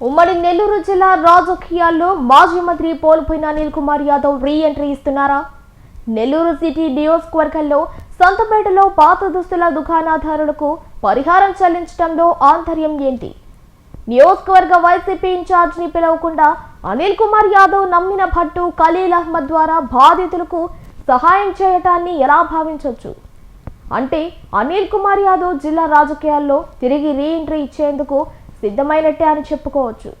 ఉమ్మడి నెల్లూరు జిల్లా రాజకీయాల్లో మాజీ మంత్రి పోల్పోయిన అనిల్ కుమార్ యాదవ్ రీ ఎంట్రీ ఇస్తున్నారా? నెల్లూరు సిటీ నియోజకవర్గంలో సంతపేటలో పాత దుస్తుల దుకాణదారులకు పరిహారం చెల్లించడంలో ఆంతర్యం ఏంటి? నియోజకవర్గ వైసీపీ ఇన్ఛార్జిని పిలవకుండా అనిల్ కుమార్ యాదవ్ నమ్మిన భట్టు ఖలీల్ అహ్మద్ ద్వారా బాధితులకు సహాయం చేయటాన్ని ఎలా భావించవచ్చు అంటే అనిల్ కుమార్ యాదవ్ జిల్లా రాజకీయాల్లో తిరిగి రీ ఎంట్రీ ఇచ్చేందుకు సిద్ధమైనట్టే అని చెప్పుకోవచ్చు.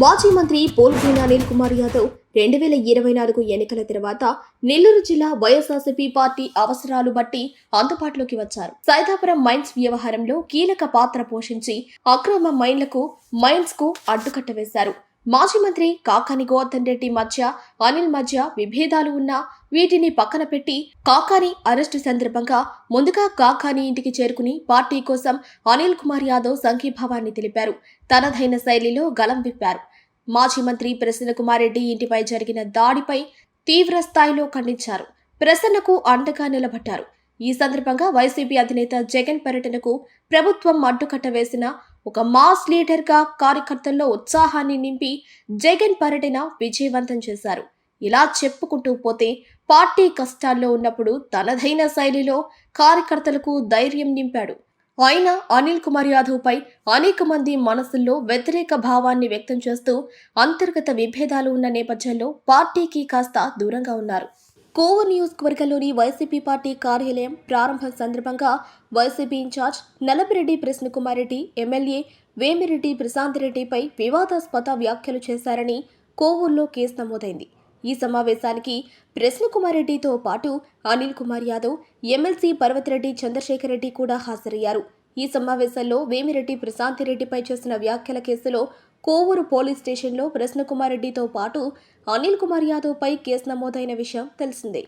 మాజీ మంత్రి పోల్గేన అనిల్ కుమార్ యాదవ్ రెండు వేల ఇరవై నాలుగు ఎన్నికల తర్వాత నెల్లూరు జిల్లా వైఎస్ఆర్సీపీ పార్టీ అవసరాలు బట్టి అందుబాటులోకి వచ్చారు. సైదాపురం మైన్స్ వ్యవహారంలో కీలక పాత్ర పోషించి అక్రమ మైన్లకు మైన్స్కు అడ్డుకట్ట వేశారు. మాజీ మంత్రి కాకాని గోవర్ధన్ రెడ్డి మధ్య అనిల్ మధ్య విభేదాలు ఉన్నా వీటిని పక్కన పెట్టి కాకాని అరెస్టు సందర్భంగా ముందుగా కాకాని ఇంటికి చేరుకుని పార్టీ కోసం అనిల్ కుమార్ యాదవ్ సంఘీభావాన్ని తెలిపారు. తనదైన శైలిలో గలం విప్పారు. మాజీ మంత్రి ప్రసన్న కుమార్ రెడ్డి ఇంటిపై జరిగిన దాడిపై తీవ్ర స్థాయిలో ఖండించారు. ప్రసన్నకు అండగా నిలబడ్డారు. ఈ సందర్భంగా వైసీపీ అధినేత జగన్ పర్యటనకు ప్రభుత్వం అడ్డుకట్ట వేసిన ఒక మాస్ లీడర్గా కార్యకర్తల్లో ఉత్సాహాన్ని నింపి జగన్ పర్యటన విజయవంతం చేశారు. ఇలా చెప్పుకుంటూ పోతే పార్టీ కష్టాల్లో ఉన్నప్పుడు తనదైన శైలిలో కార్యకర్తలకు ధైర్యం నింపాడు. ఆయన అనిల్ కుమార్ యాదవ్పై అనేక మంది మనసుల్లో వ్యతిరేక భావాన్ని వ్యక్తం చేస్తూ అంతర్గత విభేదాలు ఉన్న నేపథ్యంలో పార్టీకి కాస్త దూరంగా ఉన్నారు. కోవ నియోజకవర్గంలోని వైసీపీ పార్టీ కార్యాలయం ప్రారంభం సందర్భంగా YCP incharge Nallapareddy Krishnakumar Reddy MLA Vemireddy Prashant రెడ్డిపై వివాదాస్పద వ్యాఖ్యలు చేశారని కోవూరులో కేసు నమోదైంది. ఈ సమావేశానికి ప్రశ్నకుమార్ రెడ్డితో పాటు అనిల్ కుమార్ యాదవ్ ఎమ్మెల్సీ పర్వతిరెడ్డి చంద్రశేఖర్ రెడ్డి కూడా హాజరయ్యారు. ఈ సమావేశంలో వేమిరెడ్డి ప్రశాంత్ రెడ్డిపై చేసిన వ్యాఖ్యల కేసులో కోవూరు పోలీస్ స్టేషన్లో ప్రసన్నకుమార్ రెడ్డితో పాటు అనిల్ కుమార్ యాదవ్పై కేసు నమోదైన విషయం తెలిసిందే.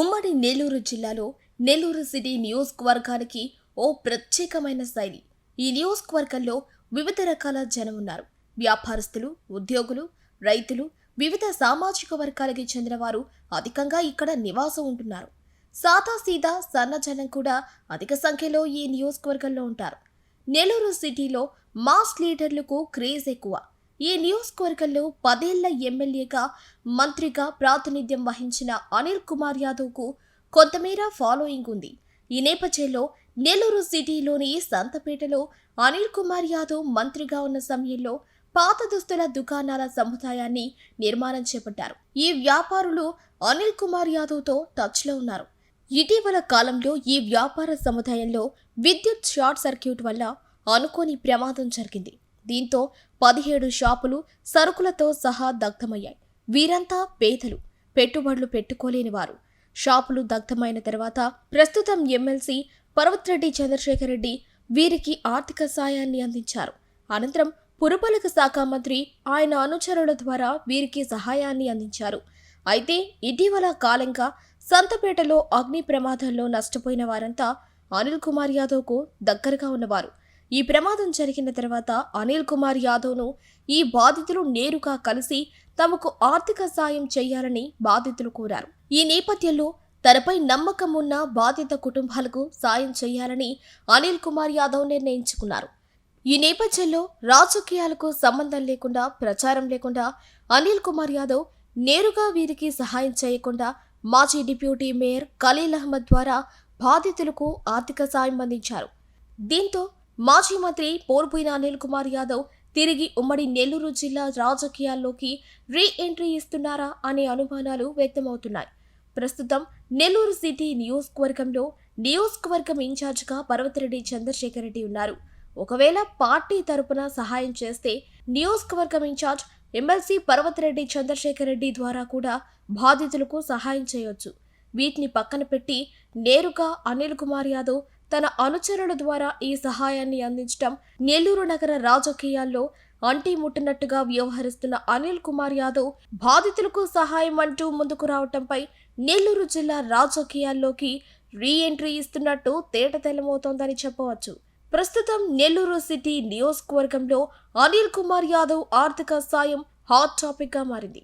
ఉమ్మడి నెల్లూరు జిల్లాలో నెల్లూరు సిటీ నియోజకవర్గానికి ఓ ప్రత్యేకమైన శైలి. ఈ నియోజకవర్గంలో వివిధ రకాల జనం ఉన్నారు. వ్యాపారస్తులు ఉద్యోగులు రైతులు వివిధ సామాజిక వర్గాలకి చెందిన వారు అధికంగా ఇక్కడ నివాసం ఉంటున్నారు. సాదా సీదా జనం కూడా అధిక సంఖ్యలో ఈ నియోజకవర్గంలో ఉంటారు. నెల్లూరు సిటీలో మాస్ లీడర్లకు క్రేజ్ ఎక్కువ. ఈ నియోజకవర్గంలో పదేళ్ళ ఎమ్మెల్యేగా మంత్రిగా ప్రాతినిధ్యం వహించిన అనిల్ కుమార్ యాదవ్కు కొంతమేర ఫాలోయింగ్ ఉంది. ఈ నేపథ్యంలో నెల్లూరు సిటీలోని సంతపేటలో అనిల్ కుమార్ యాదవ్ మంత్రిగా ఉన్న సమయంలో పాత దుస్తుల దుకాణాల సముదాయాన్ని నిర్మాణం చేపట్టారు. ఈ వ్యాపారులు అనిల్ కుమార్ యాదవ్తో టచ్లో ఉన్నారు. ఇటీవల కాలంలో ఈ వ్యాపార సముదాయంలో విద్యుత్ షార్ట్ సర్క్యూట్ వల్ల అనుకోని ప్రమాదం జరిగింది. దీంతో పదిహేడు షాపులు సరుకులతో సహా దగ్ధమయ్యాయి. వీరంతా పేదలు పెట్టుబడులు పెట్టుకోలేని వారు. షాపులు దగ్ధమైన తర్వాత ప్రస్తుతం ఎమ్మెల్సీ పర్వతరెడ్డి చంద్రశేఖర్ రెడ్డి వీరికి ఆర్థిక సాయాన్ని అందించారు. అనంతరం పురపాలక శాఖ మంత్రి ఆయన అనుచరుల ద్వారా వీరికి సహాయాన్ని అందించారు. అయితే ఇటీవల కాలంగా సంతపేటలో అగ్ని ప్రమాదంలో నష్టపోయిన వారంతా అనిల్ కుమార్ యాదవ్కు దగ్గరగా ఉన్నవారు. ఈ ప్రమాదం జరిగిన తర్వాత అనిల్ కుమార్ యాదవ్ను ఈ బాధితులు నేరుగా కలిసి తమకు ఆర్థిక సాయం చేయాలని బాధితులు కోరారు. ఈ నేపథ్యంలో తనపై నమ్మకం ఉన్న బాధిత కుటుంబాలకు సాయం చేయాలని అనిల్ కుమార్ యాదవ్ నిర్ణయించుకున్నారు. ఈ నేపథ్యంలో రాజకీయాలకు సంబంధం లేకుండా ప్రచారం లేకుండా అనిల్ కుమార్ యాదవ్ నేరుగా వీరికి సహాయం చేయకుండా మాజీ డిప్యూటీ మేయర్ ఖలీల్ అహ్మద్ ద్వారా బాధితులకు ఆర్థిక సాయం అందించారు. దీంతో మాజీ మంత్రి పోర్బోయిన అనిల్ కుమార్ యాదవ్ తిరిగి ఉమ్మడి నెల్లూరు జిల్లా రాజకీయాల్లోకి రీ ఎంట్రీ ఇస్తున్నారా అనే అనుమానాలు వ్యక్తమవుతున్నాయి. ప్రస్తుతం నెల్లూరు సిటీ నియోజకవర్గంలో నియోజకవర్గం ఇన్ఛార్జిగా పర్వతిరెడ్డి చంద్రశేఖర్ రెడ్డి ఉన్నారు. ఒకవేళ పార్టీ తరపున సహాయం చేస్తే నియోజకవర్గం ఇన్ఛార్జ్ ఎమ్మెల్సీ పర్వతిరెడ్డి చంద్రశేఖర్ రెడ్డి ద్వారా కూడా బాధితులకు సహాయం చేయొచ్చు. వీటిని పక్కన పెట్టి నేరుగా అనిల్ కుమార్ యాదవ్ తన అనుచరుల ద్వారా ఈ సహాయాన్ని అందించడం నెల్లూరు నగర రాజకీయాల్లో అంటి ముట్టినట్టుగా వ్యవహరిస్తున్న అనిల్ కుమార్ యాదవ్ బాధితులకు సహాయం అంటూ ముందుకు రావటంపై నెల్లూరు జిల్లా రాజకీయాల్లోకి రీ ఎంట్రీ ఇస్తున్నట్టు తేటతెల్లమవుతోందని చెప్పవచ్చు. ప్రస్తుతం నెల్లూరు సిటీ నియోజకవర్గంలో అనిల్ కుమార్ యాదవ్ ఆర్థిక సాయం హాట్ టాపిక్గా మారింది.